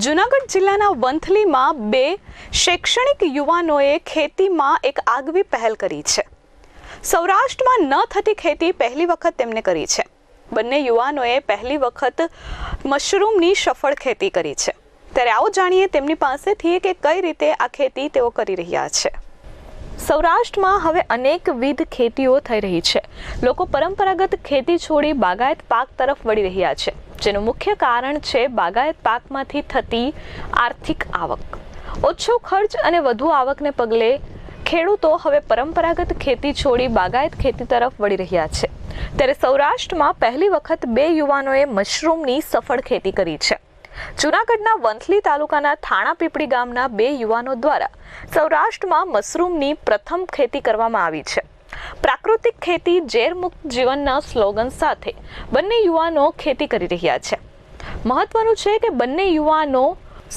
જુનાગઢ જિલ્લાના વંથલીમાં બે શૈક્ષણિક યુવાનોએ ખેતીમાં એક આગવી પહેલ કરી છે. સૌરાષ્ટ્રમાં ન થતી ખેતી પહેલી વખત તેમને કરી છે. બંને યુવાનોએ પહેલી વખત મશરૂમની સફળ ખેતી કરી છે. ત્યારે આવો જાણીએ તેમની પાસેથી કે કઈ રીતે આ ખેતી તેઓ કરી રહ્યા છે. સૌરાષ્ટ્રમાં હવે અનેકવિધ ખેતીઓ થઈ રહી છે. લોકો પરંપરાગત ખેતી છોડી બાગાયત પાક તરફ વળી રહ્યા છે. જેનું મુખ્ય કારણ છે બાગાયત પાકમાંથી થતી આર્થિક આવક. ઓછો ખર્ચ અને વધુ આવકને પગલે ખેડૂતો હવે પરંપરાગત ખેતી છોડી બાગાયત ખેતી તરફ વળી રહ્યા છે. ત્યારે સૌરાષ્ટ્રમાં પહેલી વખત બે યુવાનોએ મશરૂમની સફળ ખેતી કરી છે. જૂનાગઢના વંથલી તાલુકાના થાણા પીપળી ગામના બે યુવાનો દ્વારા સૌરાષ્ટ્રમાં મશરૂમની પ્રથમ ખેતી કરવામાં આવી છે. પ્રાકૃતિક ખેતી ઝેરમુક્ત જીવનના સ્લોગન સાથે બંને યુવાનો ખેતી કરી રહ્યા છે. મહત્વનું છે કે બંને યુવાનો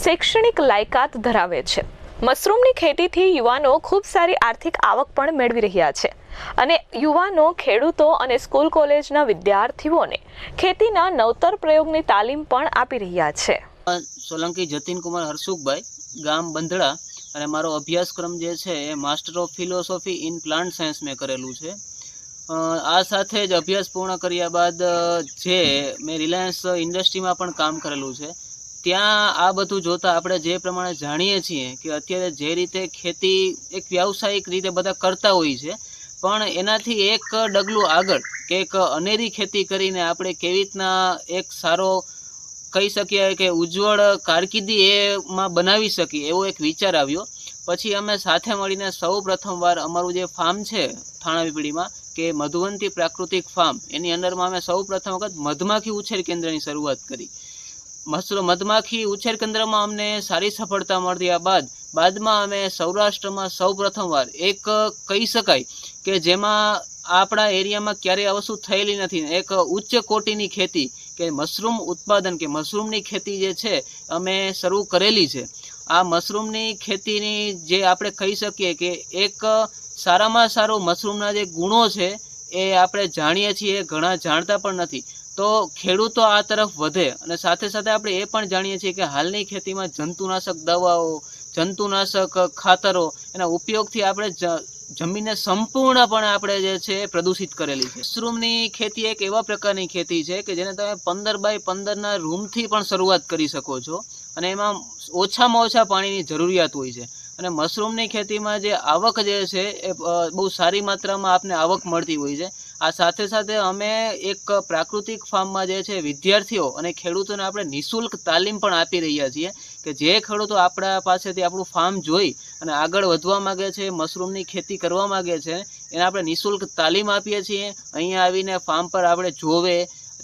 શૈક્ષણિક લાયકાત ધરાવે છે. મશરૂમની ખેતીથી યુવાનો ખૂબ સારી આર્થિક આવક પણ મેળવી રહ્યા છે. અને યુવાનો, ખેડૂતો અને સ્કૂલ કોલેજના વિદ્યાર્થીઓને ખેતીના નવતર પ્રયોગની તાલીમ પણ આપી રહ્યા છે. સોલંકી જતીનકુમાર હર્ષુખભાઈ ગામ બંધડા અને મારો અભ્યાસક્રમ જે છે એ master of philosophy in plant science મેં કરેલું છે. આ સાથે જ અભ્યાસ પૂર્ણ કર્યા બાદ જે મેં રિલાયન્સ ઇન્ડસ્ટ્રીમાં પણ કામ કરેલું છે. ત્યાં આ બધું જોતા આપણે જે પ્રમાણે જાણીએ છીએ કે અત્યારે જે રીતે ખેતી એક વ્યાવસાયિક રીતે બધા કરતા હોય છે પણ એનાથી એક ડગલું આગળ કે એક અનેરી ખેતી કરીને આપણે કેવી રીતના એક સારો કહી શકીએ કે ઉજ્જવળ કારકિર્દી એમાં બનાવી શકીએ એવો એક વિચાર આવ્યો. પછી અમે સાથે મળીને સૌ પ્રથમવાર અમારું જે ફાર્મ છે થાણા પીપળીમાં, કે મધુવંતી પ્રાકૃતિક ફાર્મ એની અંદરમાં અમે સૌ પ્રથમ વખત મધમાખી ઉછેર કેન્દ્રની શરૂઆત કરી. મધમાખી ઉછેર કેન્દ્રમાં અમને સારી સફળતા મળ્યા બાદ, બાદમાં અમે સૌરાષ્ટ્રમાં સૌ પ્રથમવાર એક કહી શકાય કે જેમાં આપણા એરિયામાં ક્યારેય આ વસ્તુ થયેલી નથી. એક ઉચ્ચ કોટીની ખેતી કે મશરૂમ ઉત્પાદન કે મશરૂમની ખેતી જે છે, અમે શરૂ કરેલી છે. આ મશરૂમની ખેતીની જે આપણે કહી શકીએ કે એક સારામાં સારો મશરૂમના જે ગુણો છે, એ આપણે જાણીએ છીએ, ઘણા જાણતા પણ નથી. તો ખેડૂતો આ તરફ વધે અને સાથે સાથે આપણે એ પણ જાણીએ છીએ કે હાલની ખેતીમાં જંતુનાશક દવાઓ, જંતુનાશક ખાતરો એના ઉપયોગથી આપણે જમીનને સંપૂર્ણપણે આપણે જે છે પ્રદૂષિત કરેલી છે. મશરૂમની ખેતી એક એવા પ્રકારની ખેતી છે કે જેને તમે પંદર બાય પંદરના રૂમથી પણ શરૂઆત કરી શકો છો અને એમાં ઓછામાં ઓછા પાણીની જરૂરિયાત હોય છે. અને મશરૂમની ખેતીમાં જે આવક જે છે એ બહુ સારી માત્રામાં આપને આવક મળતી હોય છે. આ સાથે સાથે અમે એક પ્રાકૃતિક ફાર્મમાં જે છે વિદ્યાર્થીઓ અને ખેડૂતોને આપણે નિઃશુલ્ક તાલીમ પણ આપી રહ્યા છીએ. કે જે ખેડૂતો આપણા પાસેથી આપણું ફાર્મ જોઈ અને આગળ વધવા માગે છે, મશરૂમની ખેતી કરવા માંગે છે, એને આપણે નિઃશુલ્ક તાલીમ આપીએ છીએ. અહીંયા આવીને ફાર્મ પર આપણે જોવે,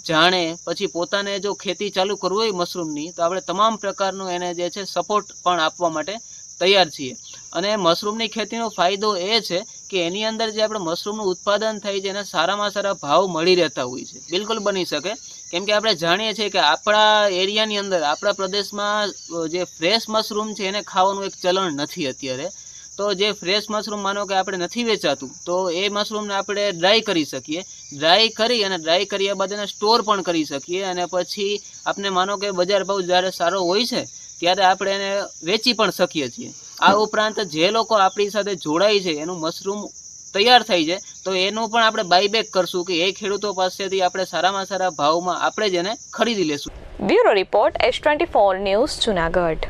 જાણે, પછી પોતાને જો ખેતી ચાલુ કરવી હોય મશરૂમની, તો આપણે તમામ પ્રકારનું એને જે છે સપોર્ટ પણ આપવા માટે તૈયાર છીએ. અને મશરૂમની ખેતીનો ફાયદો એ છે કે એની અંદર જે આપણે મશરૂમનું ઉત્પાદન થાય છે, એને સારામાં સારા ભાવ મળી રહેતા હોય છે. બિલકુલ બની શકે. કેમ કે આપણે જાણીએ છીએ કે આપણા એરિયાની અંદર, આપણા પ્રદેશમાં જે ફ્રેશ મશરૂમ છે, એને ખાવાનું એક ચલણ નથી અત્યારે. તો જે ફ્રેશ મશરૂમ માનો કે આપણે નથી વેચાતું, તો એ મશરૂમને આપણે ડ્રાય કરી શકીએ. ડ્રાય કરી અને ડ્રાય કર્યા બાદ એને સ્ટોર પણ કરી શકીએ. અને પછી આપણે માનો કે બજાર ભાવ જ્યારે સારો હોય છે, ત્યારે આપણે એને વેચી પણ શકીએ છીએ. આ ઉપરાંત જે લોકો આપણી સાથે જોડાય છે, એનું મશરૂમ તૈયાર થાય છે, તો એનું પણ આપણે બાયબેક કરશું કે એ ખેડૂતો પાસેથી આપણે સારામાં સારા ભાવમાં આપણે જ એને ખરીદી લેશું. Bureau report S twenty four news Junagadh.